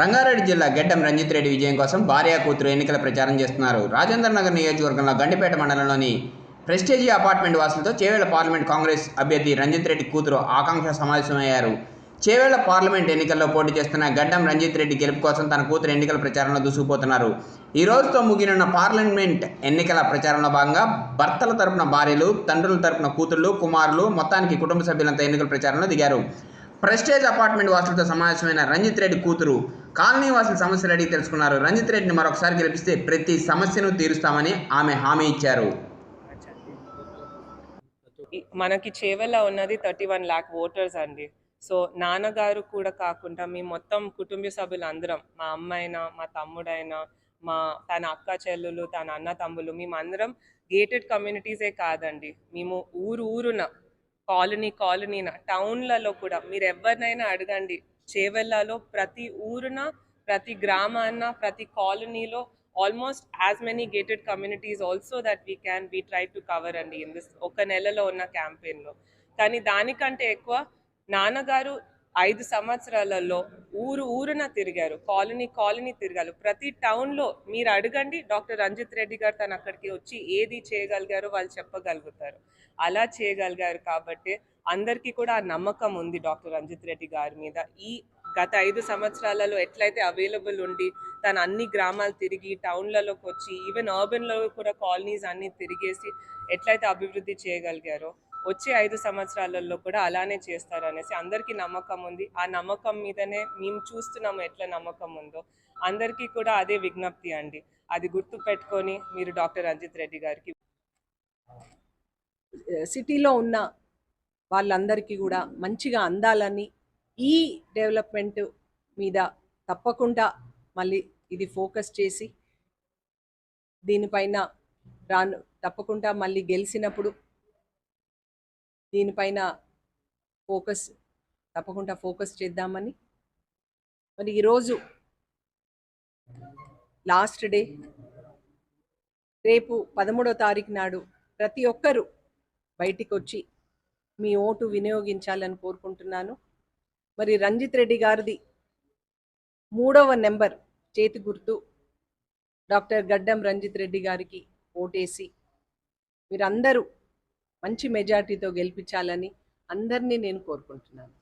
రంగారెడ్డి జిల్లా గెడ్డం రంజిత్ రెడ్డి విజయం కోసం భార్య కూతురు ఎన్నికల ప్రచారం చేస్తున్నారు. రాజేంద్ర నగర్ నియోజకవర్గంలో గండిపేట మండలంలోని ప్రెస్టేజీ అపార్ట్మెంట్ వాసులతో చేవేళ్ళ పార్లమెంట్ కాంగ్రెస్ అభ్యర్థి రంజిత్ రెడ్డి కూతురు ఆకాంక్ష సమావేశమయ్యారు. చేవేళ్ళ పార్లమెంట్ ఎన్నికల్లో పోటీ చేస్తున్న గడ్డం రంజిత్ రెడ్డి గెలుపు కోసం తన కూతురు ఎన్నికల ప్రచారంలో దూసుకుపోతున్నారు. ఈ రోజుతో ముగినున్న పార్లమెంట్ ఎన్నికల ప్రచారంలో భాగంగా భర్తల తరపున భార్యలు తండ్రుల తరపున కూతుళ్ళు కుమారులు మొత్తానికి కుటుంబ సభ్యులంతా ఎన్నికల ప్రచారంలో దిగారు. ప్రెస్టేజ్ అపార్ట్మెంట్ వాసులతో సమావేశమైన రంజిత్ రెడ్డి కూతురు కాలనీ వాసుల సమస్యలు అడిగి తెలుసుకున్నారు. రంజిత్ రెడ్డిని మరొకసారి గెలిపిస్తే ప్రతి సమస్యను తీరుస్తామని ఆమె హామీ ఇచ్చారు. మనకి చేవెళ్ళ ఉన్నది థర్టీ వన్ ల్యాక్ ఓటర్స్ అండి. సో నాన్నగారు కూడా కాకుండా మీ మొత్తం కుటుంబ సభ్యులు అందరం మా అమ్మైనా మా తమ్ముడైనా మా తన అక్క చెల్లులు తన అన్న తమ్ములు మేమందరం గేటెడ్ కమ్యూనిటీసే కాదండి. మేము ఊరు ఊరున కాలనీ కాలనీన టౌన్లలో కూడా మీరు ఎవరినైనా అడగండి. చేవెళ్ళలో ప్రతి ఊరున ప్రతి గ్రామాన ప్రతి కాలనీలో almost as many gated communities also that we can we try to cover అండి ఇన్ దిస్ ఒక నెలలో ఉన్న క్యాంపెయిన్లో. కానీ దానికంటే ఎక్కువ నాన్నగారు ఐదు సంవత్సరాలలో ఊరు ఊరున తిరిగారు కాలనీ కాలనీ తిరిగారు ప్రతి టౌన్లో మీరు అడగండి డాక్టర్ రంజిత్ రెడ్డి గారు తను అక్కడికి వచ్చి ఏది చేయగలిగారో వాళ్ళు చెప్పగలుగుతారు. అలా చేయగలిగారు కాబట్టి అందరికీ కూడా ఆ నమ్మకం ఉంది డాక్టర్ రంజిత్ రెడ్డి గారి మీద. ఈ గత ఐదు సంవత్సరాలలో ఎట్లయితే అవైలబుల్ ఉండి తను అన్ని గ్రామాలు తిరిగి టౌన్లలోకి వచ్చి ఈవెన్ అర్బన్లో కూడా కాలనీస్ అన్ని తిరిగేసి ఎట్లయితే అభివృద్ధి చేయగలిగారో వచ్చే ఐదు సంవత్సరాలలో కూడా అలానే చేస్తారు అనేసి అందరికీ నమ్మకం ఉంది. ఆ నమ్మకం మీదనే మేము చూస్తున్నాము ఎట్లా నమ్మకం ఉందో. అందరికీ కూడా అదే విజ్ఞప్తి అండి. అది గుర్తు పెట్టుకొని మీరు డాక్టర్ రంజిత్ రెడ్డి గారికి సిటీలో ఉన్న వాళ్ళందరికీ కూడా మంచిగా అందాలని ఈ డెవలప్మెంట్ మీద తప్పకుండా మళ్ళీ ఇది ఫోకస్ చేసి దీనిపైన రాను తప్పకుండా మళ్ళీ గెలిచినప్పుడు దీనిపైన ఫోకస్ తప్పకుండా ఫోకస్ చేద్దామని. మరి ఈరోజు లాస్ట్ డే. రేపు పదమూడో తారీఖు నాడు ప్రతి ఒక్కరూ బయటికి వచ్చి మీ ఓటు వినియోగించాలని కోరుకుంటున్నాను. మరి రంజిత్ రెడ్డి గారిది మూడవ నెంబర్ చేతి గుర్తు డాక్టర్ గడ్డం రంజిత్ రెడ్డి గారికి ఓటేసి మీరందరూ మంచి మెజార్టీతో గెలిపించాలని అందరినీ నేను కోరుకుంటున్నాను.